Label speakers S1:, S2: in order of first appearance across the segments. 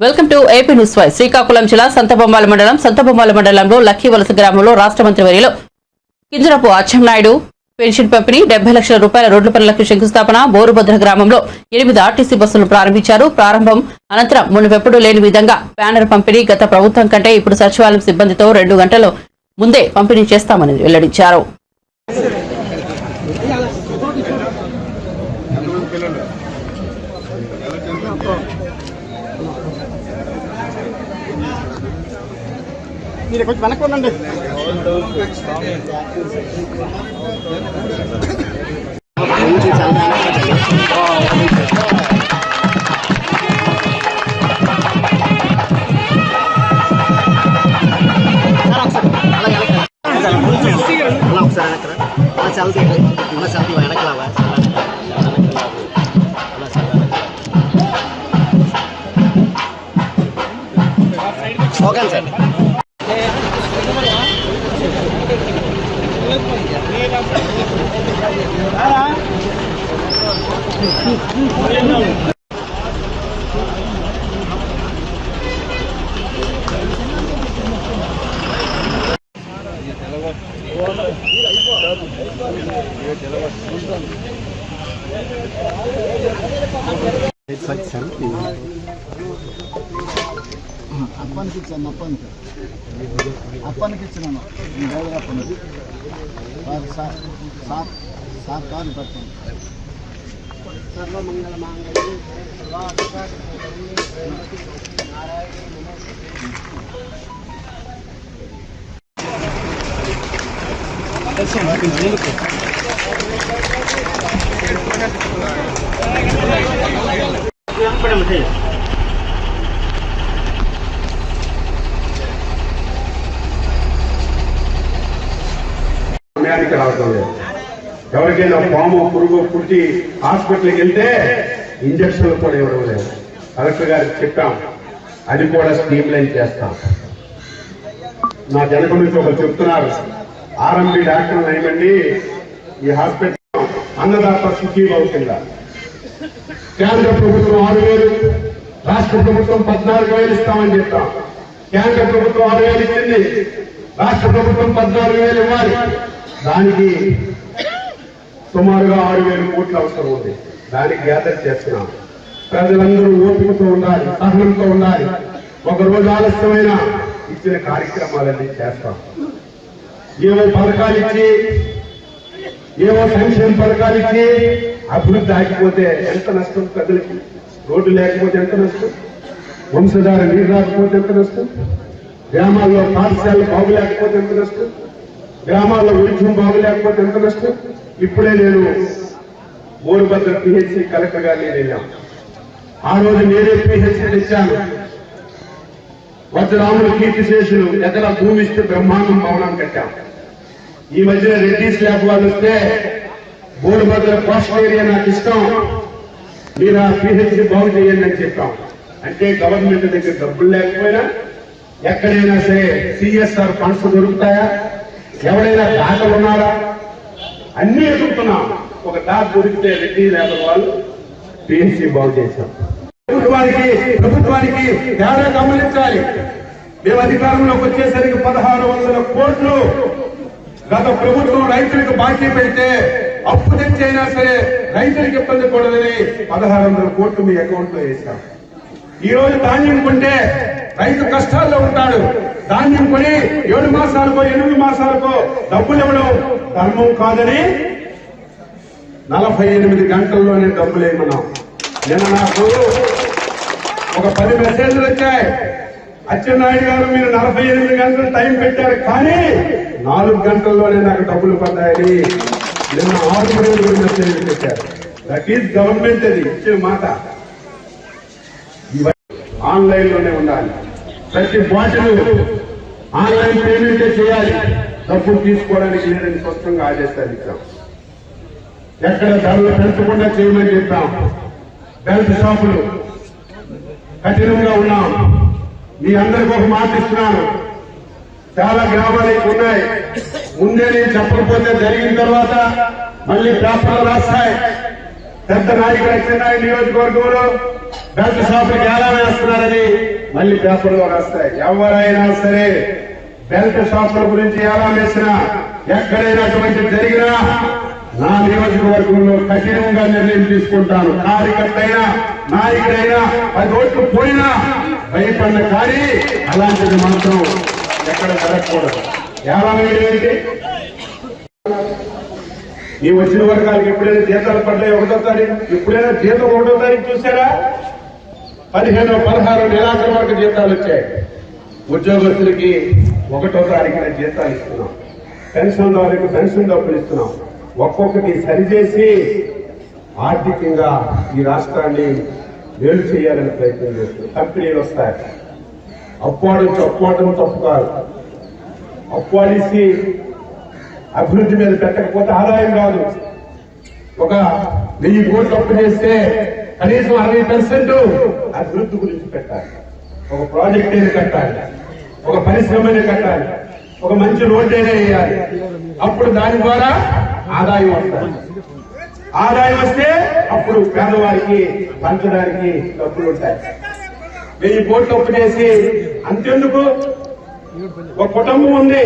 S1: Welcome to AP news వై శ్రీకాకుళం జిల్లా సంతబొమ్మాల మండలం సంతబొమ్మాల మండలంలో లక్కీ వలస గ్రామంలో రాష్ట్ర మంత్రి వర్యలో కింజరపు అచ్చెన్నాయుడు పెన్షన్ పంపిణీ డెబ్బై లక్షల రూపాయల రోడ్ల పనులకు శంకుస్థాపన బోరుభద్ర గ్రామంలో ఎనిమిది ఆర్టీసీ బస్సులు ప్రారంభించారు. ప్రారంభం అనంతరం మునుపెప్పుడు లేని విధంగా బ్యానర్ పంపిణీ గత ప్రభుత్వం కంటే ఇప్పుడు సచివాలయం సిబ్బందితో రెండు గంటల ముందే పంపిణీ చేస్తామని వెల్లడించారు.
S2: మీరు కొంచెం వెనక్కి ఉండండి. అలా ఒకసారి వెనక్కి అలా సెల్ఫీ అలా వెనక్కి సెల్ఫీ ఓకే సార్ అప్పానికి ఇచ్చాను. అప్పానికి అప్పానికి ఇచ్చినాను driver అప్పనికి sir sir sir sir car పెట్టండి సర్వమంగళ మాంగళ్యం
S3: సమయానికి రావటం లేదు ఎవరికైనా పాము పురుగు పుట్టి హాస్పిటల్కి వెళ్తే ఇంజక్షన్లు కూడా ఇవ్వడం లేదు. కలెక్టర్ గారికి చెప్పాం అది కూడా స్ట్రీమ్ లైన్ చేస్తాం. నా జనక నుంచి ఒకరు చెప్తున్నారు ఆర్ఎంపీ డాక్టర్ ఏమండి ఈ హాస్పిటల్ అన్నదాత సుఖీభావ కింద. కేంద్ర ప్రభుత్వం ఆరు వేలు రాష్ట్ర ప్రభుత్వం పద్నాలుగు వేలు ఇస్తామని చెప్తాం కేంద్ర ప్రభుత్వం ఆరు వేలు ఇచ్చింది రాష్ట్ర ప్రభుత్వం పద్నాలుగు వేలు ఇవ్వాలి. దానికి సుమారుగా ఆరు వేలు కోట్లు అవసరం ఉంది. దానికి గ్యాదర్ చేస్తున్నాం. ప్రజలందరూ ఓపికతో ఉండాలి సహనంతో ఉండాలి. ఒక రోజు ఆలస్యమైన ఇచ్చిన కార్యక్రమాలన్నీ చేస్తాం. ఏవో పథకాలు ఇచ్చి ఏవో సంక్షేమ పథకాలు ఇచ్చి అభివృద్ధి ఆగిపోతే ఎంత నష్టం ప్రజలకి? రోడ్డు లేకపోతే ఎంత నష్టం? వంశధార నీరు రాకపోతే ఎంత నష్టం? గ్రామాల్లో పాఠశాలలు బాగులేకపోతే ఎంత నష్టం? గ్రామాల్లో వైద్యం బాగులేకపోతే ఎంత నష్టం? ఇప్పుడే నేను బోరుభద్ర పిహెచ్సి కలెక్టర్ గారిని వెళ్ళాను వెళ్ళాం ఆ రోజు నేనే పిహెచ్సి తెచ్చాను వజ్రరాములు కీర్తి శేషులు ఎకర భూమి ఇస్తే బ్రహ్మాండం భవనం కట్టాం. ఈ మధ్య రెడ్డి స్లాబ్ వాళ్ళు వస్తే బోరుభద్ర కోస్టల్ ఏరియా నాకు ఇష్టం. మీరు ఆ పిహెచ్సి బాగు చేయండి అని చెప్పాం. అంటే గవర్నమెంట్ దగ్గర డబ్బులు లేకపోయినా ఎక్కడైనా సరే సిఎస్ఆర్ ఫండ్స్ దొరుకుతాయా? ఎవరైనా దాతలు ఉన్నారా? అన్ని ఎదుగుతున్నాం ఒక డాక్ దొరికితే రెడ్డి లేబర్ వాళ్ళు పిఎస్సి బాగు చేశాం ప్రభుత్వానికి ప్రభుత్వానికి తేడా గమనించాలి. మేము అధికారంలోకి వచ్చేసరికి పదహారు వందల కోట్లు గత ప్రభుత్వం రైతులకు బాకీ పెడితే అప్పు తెచ్చైనా సరే రైతులకు ఇబ్బంది కూడదని పదహారు వందల కోట్లు మీ అకౌంట్లో వేశాం ఈ రోజు ధాన్యం కొంటే రైతు కష్టాల్లో ఉంటాడు. ధాన్యం కొని ఏడు మాసాలకో ఎనిమిది మాసాలకో డబ్బులు ఇవ్వడం ధర్మం కాదని నలభై ఎనిమిది గంటల్లోనే డబ్బులు వేయమన్నాం నిన్న నాకు ఒక పది మెసేజ్లు వచ్చాయి. అచ్చెన్నాయుడు గారు మీరు నలభై ఎనిమిది గంటలు టైం పెట్టారు కానీ నాలుగు గంటల్లోనే నాకు డబ్బులు పడ్డాయని నిన్న ఆరు రోజులు మెసేజ్ పెట్టారు. దట్ ఈస్ గవర్నమెంట్ అది ఇచ్చిన మాట. ఆన్లైన్లోనే ఉండాలి. ప్రతి బాటిల్ ఆన్లైన్ పేమెంటే చేయాలి. డబ్బు తీసుకోవడానికి లేదని స్పష్టంగా ఆదేశాలు ఇచ్చాం. ఎక్కడ ధరలు పెంచకుండా చేయమని చెప్పాం. బెల్ట్ షాపులు కఠినంగా ఉన్నాం. మీ అందరికి ఒక మాట ఇస్తున్నాను. చాలా గ్రామాలు ఉన్నాయి. ముందే నేను చెప్పకపోతే జరిగిన తర్వాత మళ్ళీ పేపర్లు రాస్తాయి. పెద్ద నాయకుడు అచ్చెన్నాయుడు నియోజకవర్గంలో బెల్ట్ షాపులకు ఎలా వేస్తున్నారని మళ్ళీ పేపర్లో రాస్తాయి. ఎవరైనా సరే బెల్ట్ షాపుల గురించి ఎలా వేసినా ఎక్కడైనటువంటి జరిగినా నా నియోజకవర్గంలో కఠినంగా నిర్ణయం తీసుకుంటాను. కార్యకర్త అయినా నాయకుడైనా పది ఓట్లు పోయినా భయపడిన కానీ అలాంటిది మాత్రం ఎక్కడ జరగకూడదు. ఎలా వేయడం ఏంటి? ఈ వచ్చిన వర్గాలకు ఎప్పుడైనా జీతాలు పడ్డాయి ఒకటో తారీఖు? ఎప్పుడైనా జీతం ఒకటో తారీఖు చూసారా పదిహేను పదహారు నెలాఖరు వరకు జీతాలు వచ్చాయి. ఉద్యోగస్తులకి ఒకటో తారీఖున జీతాలు ఇస్తున్నాం. పెన్షన్ వారికి పెన్షన్ డబ్బులు ఇస్తున్నాం. ఒక్కొక్కటి సరిచేసి ఆర్థికంగా ఈ రాష్ట్రాన్ని మేలు చేయాలని ప్రయత్నం చేస్తున్నాం. కంపెనీలు వస్తాయి. అప్పాడు అప్పాడడం తప్పు కాదు. అప్పాడిసి అభివృద్ధి మీద పెట్టకపోతే ఆదాయం కాదు ఒక వెయ్యి కోట్లు అప్పు చేస్తే కనీసం అరవై పర్సెంట్ అభివృద్ధి గురించి పెట్టాలి. ఒక ప్రాజెక్ట్ అయినా కట్టాలి. ఒక పరిశ్రమని కట్టాలి. ఒక మంచి రోడ్డు అయినా వేయాలి. అప్పుడు దాని ద్వారా ఆదాయం వస్తుంది. ఆదాయం వస్తే అప్పుడు పేదవారికి పంచడానికి డబ్బులు ఉంటాయి. వెయ్యి కోట్లు అప్పు చేసి అంతెందుకు? ఒక కుటుంబం ఉంది.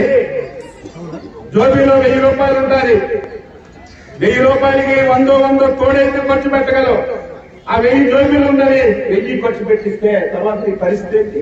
S3: జోబీలో వెయ్యి రూపాయలు ఉంటాయి. వెయ్యి రూపాయలకి వందో వందో తోడైతే ఖర్చు పెట్టగలవు. ఆ వెయ్యి జోబీలు ఉన్నది వెయ్యి ఖర్చు పెట్టిస్తే తర్వాత ఈ పరిస్థితి ఏంటి?